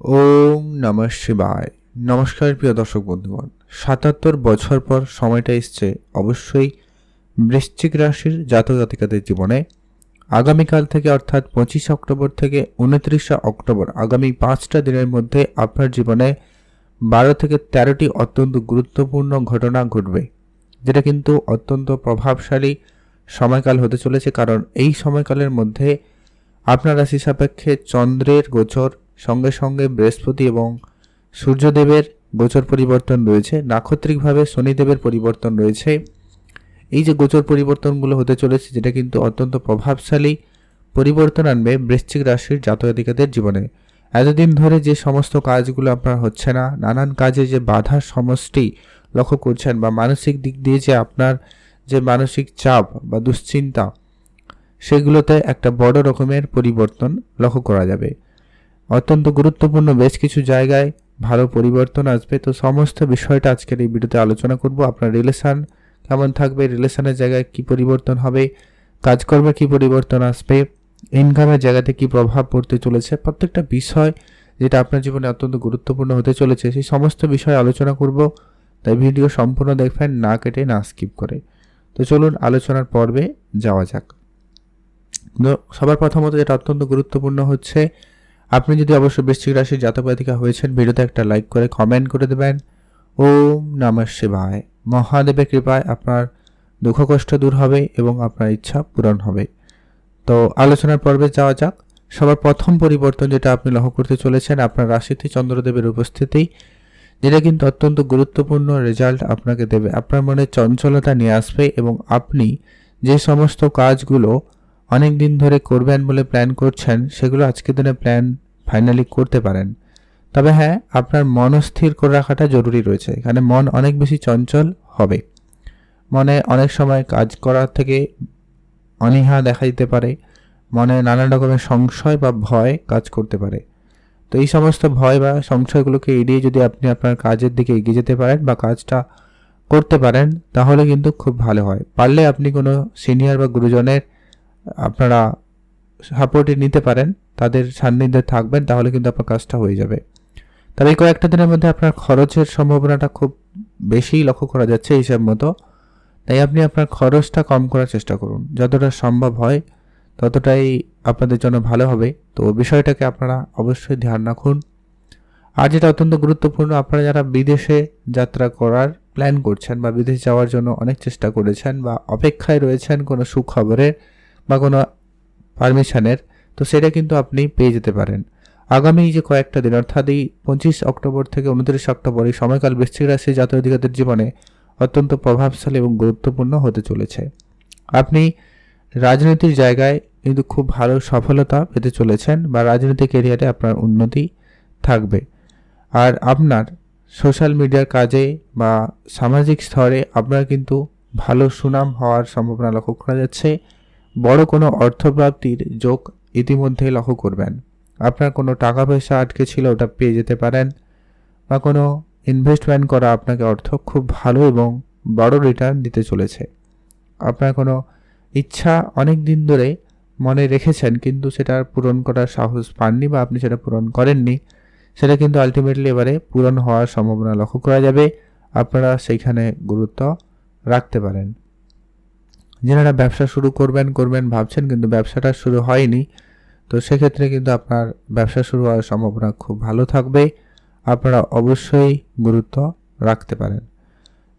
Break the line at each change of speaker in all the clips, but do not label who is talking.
ওম নমঃ শিবায়। নমস্কার, প্রিয় দর্শক বন্ধুগণ। সাতাত্তর বছর পর সময়টা এসছে অবশ্যই বৃশ্চিক রাশির জাতক জাতিকাদের জীবনে। আগামীকাল থেকে অর্থাৎ পঁচিশ অক্টোবর থেকে উনত্রিশে অক্টোবর আগামী পাঁচটা দিনের মধ্যে আপনার জীবনে বারো থেকে তেরোটি অত্যন্ত গুরুত্বপূর্ণ ঘটনা ঘটবে, যেটা কিন্তু অত্যন্ত প্রভাবশালী সময়কাল হতে চলেছে। কারণ এই সময়কালের মধ্যে আপনার রাশি সাপেক্ষে চন্দ্রের গোচর সঙ্গে সঙ্গে বৃহস্পতি এবং সূর্যদেবের গোচর পরিবর্তন রয়েছে। নাক্ষত্রিকভাবে শনিদেবের পরিবর্তন রয়েছে। এই যে গোচর পরিবর্তনগুলো হতে চলেছে, যেটা কিন্তু অত্যন্ত প্রভাবশালী পরিবর্তন আনবে বৃশ্চিক রাশির জাতকাধিকাদের জীবনে। এতদিন ধরে যে সমস্ত কাজগুলো আপনার হচ্ছে না, নানান কাজে যে বাধার সমষ্টি লক্ষ্য করছেন বা মানসিক দিক দিয়ে যে আপনার যে মানসিক চাপ বা দুশ্চিন্তা, সেগুলোতে একটা বড় রকমের পরিবর্তন লক্ষ্য করা যাবে। অত্যন্ত গুরুত্বপূর্ণ বেশ কিছু জায়গায় ভালো পরিবর্তন আসবে। তো সমস্ত বিষয়টা আজকের এই ভিডিওতে আলোচনা করব। আপনার রিলেশন কেমন থাকবে রিলেশনের জায়গায় কি পরিবর্তন হবে, কাজকর্মে কি পরিবর্তন আসবে ইনকামের জায়গাতে কি প্রভাব পড়তে চলেছে, প্রত্যেকটা বিষয় যেটা আপনার জীবনে অত্যন্ত গুরুত্বপূর্ণ হতে চলেছে, সেই সমস্ত বিষয় আলোচনা করব। তাই ভিডিও সম্পূর্ণ দেখবেন, না কেটে, না স্কিপ করে। তো চলুন আলোচনার পর্বে যাওয়া যাক। তো সবার প্রথমত যেটা অত্যন্ত গুরুত্বপূর্ণ হচ্ছে আপনি যদি অবশ্যই বৃশ্চিক রাশির জাতকাধিকা হয়েছেন, ভিডিওতে একটা লাইক করে কমেন্ট করে দেবেন। ওম নমঃ শিবায়। মহাদেবের কৃপায় আপনার দুঃখ কষ্ট দূর হবে এবং আপনার ইচ্ছা পূরণ হবে। তো আলোচনার পর্বে যাওয়া যাক। সবার প্রথম পরিবর্তন যেটা আপনি লক্ষ্য করতে চলেছেন, আপনার রাশিতে চন্দ্রদেবের উপস্থিতি, যেটা কিন্তু অত্যন্ত গুরুত্বপূর্ণ রেজাল্ট আপনাকে দেবে। আপনার মনে চঞ্চলতা নিয়ে আসবে এবং আপনি যে সমস্ত কাজগুলো অনেক দিন ধরে করবেন বলে প্ল্যান করছেন, সেগুলো আজকের দিনে প্ল্যান ফাইনালি করতে পারেন। তবে হ্যাঁ আপনার মন স্থির করে রাখাটা জরুরি রয়েছে। এখানে মন অনেক বেশি চঞ্চল হবে। মনে অনেক সময় কাজ করার থেকে অনীহা দেখা দিতে পারে। মনে নানান রকমের সংশয় বা ভয় কাজ করতে পারে। তো এই সমস্ত ভয় বা সংশয়গুলোকে এড়িয়ে যদি আপনি আপনার কাজের দিকে এগিয়ে যেতে পারেন বা কাজটা করতে পারেন, তাহলে কিন্তু খুব ভালো হয়। পারলে আপনি কোনো সিনিয়র বা গুরুজনের আপনারা সাপোর্টে নিতে পারেন, তাদের সান্নিধ্যে থাকবেন, তাহলে কিন্তু আপনার কাজটা হয়ে যাবে। তবে এই কয়েকটা দিনের মধ্যে আপনার খরচের সম্ভাবনাটা খুব বেশি লক্ষ্য করা যাচ্ছে হিসাব মতো। তাই আপনি আপনার খরচটা কম করার চেষ্টা করুন। যতটা সম্ভব হয়, ততটাই আপনাদের জন্য ভালো হবে। তো বিষয়টাকে আপনারা অবশ্যই ধ্যান রাখুন। আর যেটা অত্যন্ত গুরুত্বপূর্ণ, আপনারা যারা বিদেশে যাত্রা করার প্ল্যান করছেন বা বিদেশ যাওয়ার জন্য অনেক চেষ্টা করেছেন বা অপেক্ষায় রয়েছেন কোনো সুখবরের বা কোনো পারমিশনের, তো সেটা কিন্তু আপনি পেয়ে যেতে পারেন। আগামী যে কয়েকটা দিন, অর্থাৎ এই পঁচিশ অক্টোবর থেকে উনত্রিশ অক্টোবর, এই সময়কাল বৃশ্চিক রাশি জাতীয় অধিকারদের জীবনে অত্যন্ত প্রভাবশালী এবং গুরুত্বপূর্ণ হতে চলেছে। আপনি রাজনীতির জায়গায় কিন্তু খুব ভালো সফলতা পেতে চলেছেন বা রাজনৈতিক এরিয়াতে আপনার উন্নতি থাকবে। আর আপনার সোশ্যাল মিডিয়ার কাজে বা সামাজিক স্তরে আপনার কিন্তু ভালো সুনাম হওয়ার সম্ভাবনা লক্ষ্য করা যাচ্ছে। বড় কোনো অর্থপ্রাপ্তির যোগ ইতিমধ্যে লক্ষ্য করবেন। আপনার কোনো টাকা পয়সা আটকে ছিল, ওটা পেয়ে যেতে পারেন। বা কোনো ইনভেস্টমেন্ট করা আপনাকে অর্থ খুব ভালো এবং বড় রিটার্ন দিতে চলেছে। আপনার কোনো ইচ্ছা অনেক দিন ধরে মনে রেখেছেন, কিন্তু সেটা পূরণ করার সাহস পাননি বা আপনি সেটা পূরণ করেননি, সেটা কিন্তু আলটিমেটলি এবারে পূরণ হওয়ার সম্ভাবনা লক্ষ্য করা যাবে। আপনারা সেইখানে গুরুত্ব রাখতে পারেন। যারা ব্যবসা শুরু করবেন করবেন, ভাবছেন কিন্তু ব্যবসাটা শুরু হয়নি, তো সেক্ষেত্রে কিন্তু আপনার ব্যবসা শুরু হওয়ার সম্ভাবনা খুব ভালো থাকবে। আপনারা অবশ্যই গুরুত্ব রাখতে পারেন।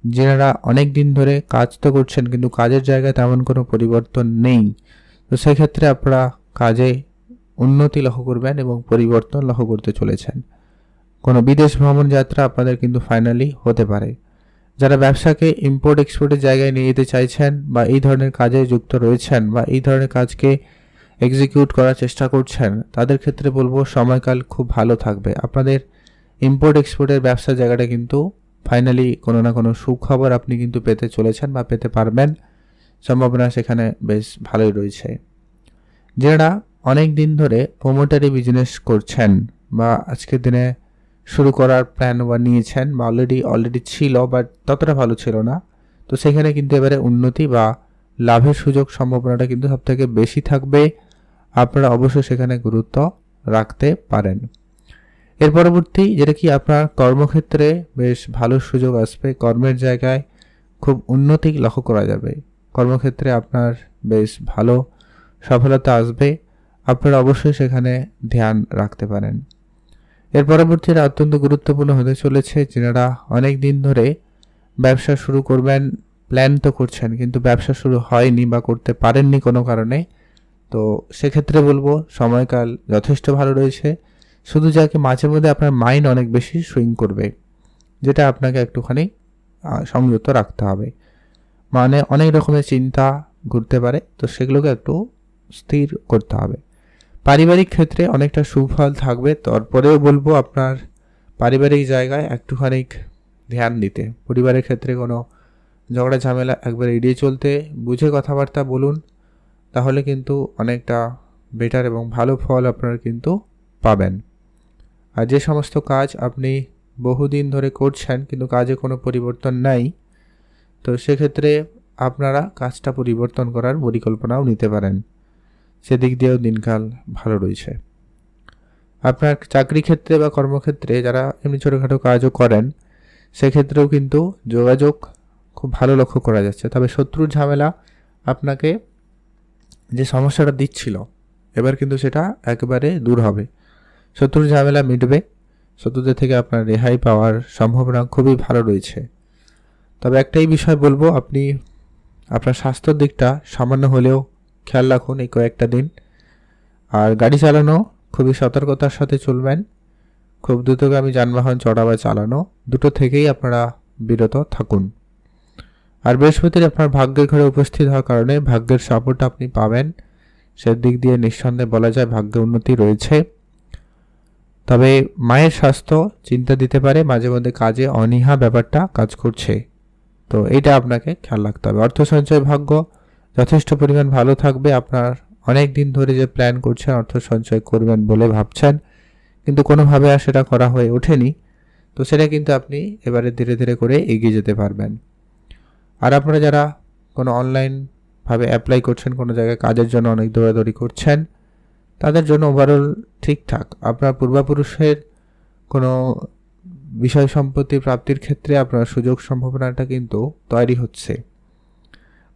যেনারা অনেক দিন ধরে কাজ তো করছেন কিন্তু কাজের জায়গায় তেমন কোনো পরিবর্তন নেই, তো সেক্ষেত্রে আপনারা কাজে উন্নতি লক্ষ্য করবেন এবং পরিবর্তন লক্ষ্য করতে চলেছেন। কোনো বিদেশ ভ্রমণ যাত্রা আপনাদের কিন্তু ফাইনালি হতে পারে। যারা ব্যবসাকে ইম্পোর্ট এক্সপোর্টের জায়গায় নিয়ে যেতে চাইছেন বা এই ধরনের কাজে যুক্ত রয়েছেন বা এই ধরনের কাজকে এক্সিকিউট করার চেষ্টা করছেন, তাদের ক্ষেত্রে বলব সময়কাল খুব ভালো থাকবে। আপনাদের ইম্পোর্ট এক্সপোর্টের ব্যবসার জায়গাটা কিন্তু ফাইনালি কোনো না কোনো সুখবর আপনি কিন্তু পেতে চলেছেন বা পেতে পারবেন। সম্ভাবনা সেখানে বেশ ভালোই রয়েছে। যারা অনেক দিন ধরে প্রোমোটারি বিজনেস করছেন বা আজকের দিনে শুরু করার প্ল্যান বা নিয়েছেন বা অলরেডি অলরেডি ছিল বাট ততটা ভালো ছিল না। তো সেখানে কিন্তু এবারে উন্নতি বা লাভের সুযোগ সম্ভাবনাটা কিন্তু সবথেকে বেশি থাকবে। আপনারা অবশ্যই সেখানে গুরুত্ব রাখতে পারেন। এর পরবর্তী, যেটা কি আপনার কর্মক্ষেত্রে বেশ ভালো সুযোগ আসবে, কর্মের জায়গায় খুব উন্নতি লক্ষ্য করা যাবে। কর্মক্ষেত্রে আপনার বেশ ভালো সফলতা আসবে। আপনারা অবশ্যই সেখানে ধ্যান রাখতে পারেন। এর পরবর্তীতে অত্যন্ত গুরুত্বপূর্ণ হতে চলেছে, যেনারা অনেক দিন ধরে ব্যবসা শুরু করবেন প্ল্যান তো করছেন, কিন্তু ব্যবসা শুরু হয়নি বা করতে পারেননি কোনো কারণে। তো সেক্ষেত্রে বলব, সময়কাল যথেষ্ট ভালো রয়েছে। শুধু যাকে মাঝে মধ্যে আপনার মাইন্ড অনেক বেশি সুইং করবে, যেটা আপনাকে একটুখানি সংযত রাখতে হবে। মানে অনেক রকমের চিন্তা ঘুরতে পারে, তো সেগুলোকে একটু স্থির করতে হবে। পারিবারিক ক্ষেত্রে অনেকটা সুফল থাকবে। তারপরেও বলব আপনার পারিবারিক জায়গায় একটুখানি ধ্যান দিতে। পরিবারের ক্ষেত্রে কোনো ঝগড়া, ঝামেলা একবার এড়িয়ে চলতে, বুঝে কথাবার্তা বলুন, তাহলে কিন্তু অনেকটা বেটার এবং ভালো ফল আপনারা কিন্তু পাবেন। আর যে সমস্ত কাজ আপনি বহুদিন ধরে করছেন কিন্তু কাজে কোনো পরিবর্তন নাই, তো সেক্ষেত্রে আপনারা কাজটা পরিবর্তন করার পরিকল্পনাও নিতে পারেন। সেদিক দিয়েও দিনকাল ভালো রয়েছে। আপনার চাকরি ক্ষেত্রে বা কর্মক্ষেত্রে যারা এমনি ছোটোখাটো কাজও করেন, সেক্ষেত্রেও কিন্তু যোগাযোগ খুব ভালো লক্ষ্য করা যাচ্ছে। তবে শত্রুর ঝামেলা আপনাকে যে সমস্যাটা দিচ্ছিল, এবার কিন্তু সেটা একেবারে দূর হবে। শত্রুর ঝামেলা মিটবে। শত্রুদের থেকে আপনার রেহাই পাওয়ার সম্ভাবনা খুবই ভালো রয়েছে। তবে একটাই বিষয় বলব, আপনি আপনার স্বাস্থ্যর দিকটা সামান্য হলেও খেয়াল রাখুন এই কয়েকটা দিন। আর গাড়ি চালানো, খুবই সতর্কতার সাথে চলবেন। খুব দ্রুতগামী যানবাহন চড়া বা চালানো, দুটো থেকেই আপনারা বিরত থাকুন। আর বৃহস্পতির আপনার ভাগ্যের ঘরে উপস্থিত হওয়ার কারণে ভাগ্যের সাপোর্ট আপনি পাবেন। সেদিক দিয়ে নিঃসন্দেহে বলা যায় ভাগ্যে উন্নতি রয়েছে। তবে মায়ের স্বাস্থ্য চিন্তা দিতে পারে, মাঝে মধ্যে কাজে অনীহা ব্যাপারটা কাজ করছে। তো এটা আপনাকে খেয়াল রাখতে হবে। অর্থ সঞ্চয় ভাগ্য যথেষ্ট পরিমাণ ভালো থাকবে। আপনার অনেক দিন ধরে যে প্ল্যান করছেন, অর্থ সঞ্চয় করবেন বলে ভাবছেন, কিন্তু কোনোভাবে আর সেটা করা হয়ে ওঠেনি। তো সেটা কিন্তু আপনি এবারে ধীরে ধীরে করে এগিয়ে যেতে পারবেন। আর আপনারা যারা কোনো অনলাইনভাবে অ্যাপ্লাই করছেন, কোনো জায়গায় কাজের জন্য অনেক দৌড়াদৌড়ি করছেন, তাদের জন্য ওভারঅল ঠিকঠাক আপনার পূর্বাপুরুষের কোনো বিষয় সম্পত্তি প্রাপ্তির ক্ষেত্রে আপনার সুযোগ সম্ভাবনাটা কিন্তু তৈরি হচ্ছে।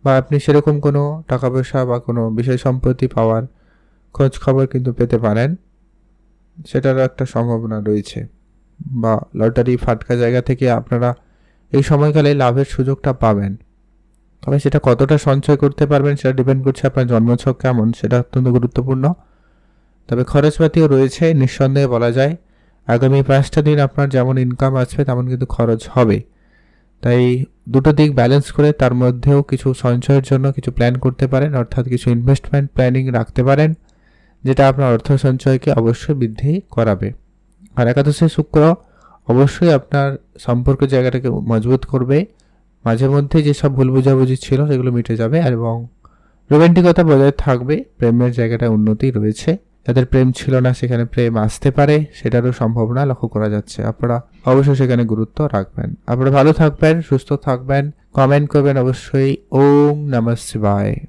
বা আপনি সেরকম কোনো টাকা পয়সা বা কোনো বিষয় সম্পত্তি পাওয়ার খোঁজ খবর কিন্তু পেতে পারেন। সেটারও একটা সম্ভাবনা রয়েছে। বা লটারি ফাটকা জায়গা থেকে আপনারা এই সময়কালে লাভের সুযোগটা পাবেন। তবে সেটা কতটা সঞ্চয় করতে পারবেন সেটা ডিপেন্ড করছে আপনার জন্মছক কেমন, সেটা অত্যন্ত গুরুত্বপূর্ণ। তবে খরচপাতিও রয়েছে, নিঃসন্দেহে বলা যায়। আগামী পাঁচটা দিন আপনার যেমন ইনকাম আসবে, তেমন কিন্তু খরচ হবে। তাই দুটো দিক ব্যালেন্স করে তার মধ্যেও কিছু সঞ্চয়ের জন্য কিছু প্ল্যান করতে পারেন, অর্থাৎ কিছু ইনভেস্টমেন্ট প্ল্যানিং রাখতে পারেন, যেটা আপনার অর্থ সঞ্চয়কে অবশ্যই বৃদ্ধি করাবে। আর একাদশে শুক্র অবশ্যই আপনার সম্পর্ক জায়গাটাকে মজবুত করবে। মাঝে মধ্যে যেসব ভুল বোঝাবুঝি ছিল সেগুলো মিটে যাবে এবং রোমান্টিকতা বজায় থাকবে, প্রেমের জায়গাটা উন্নতি রয়েছে। যাদের প্রেম ছিল না সেখানে প্রেম আসতে পারে, সেটারও সম্ভাবনা লক্ষ্য করা যাচ্ছে। আপনারা অবশ্যই সেখানে গুরুত্ব রাখবেন। আপনারা ভালো থাকবেন, সুস্থ থাকবেন কমেন্ট করবেন অবশ্যই। ওম নমঃ শিবায়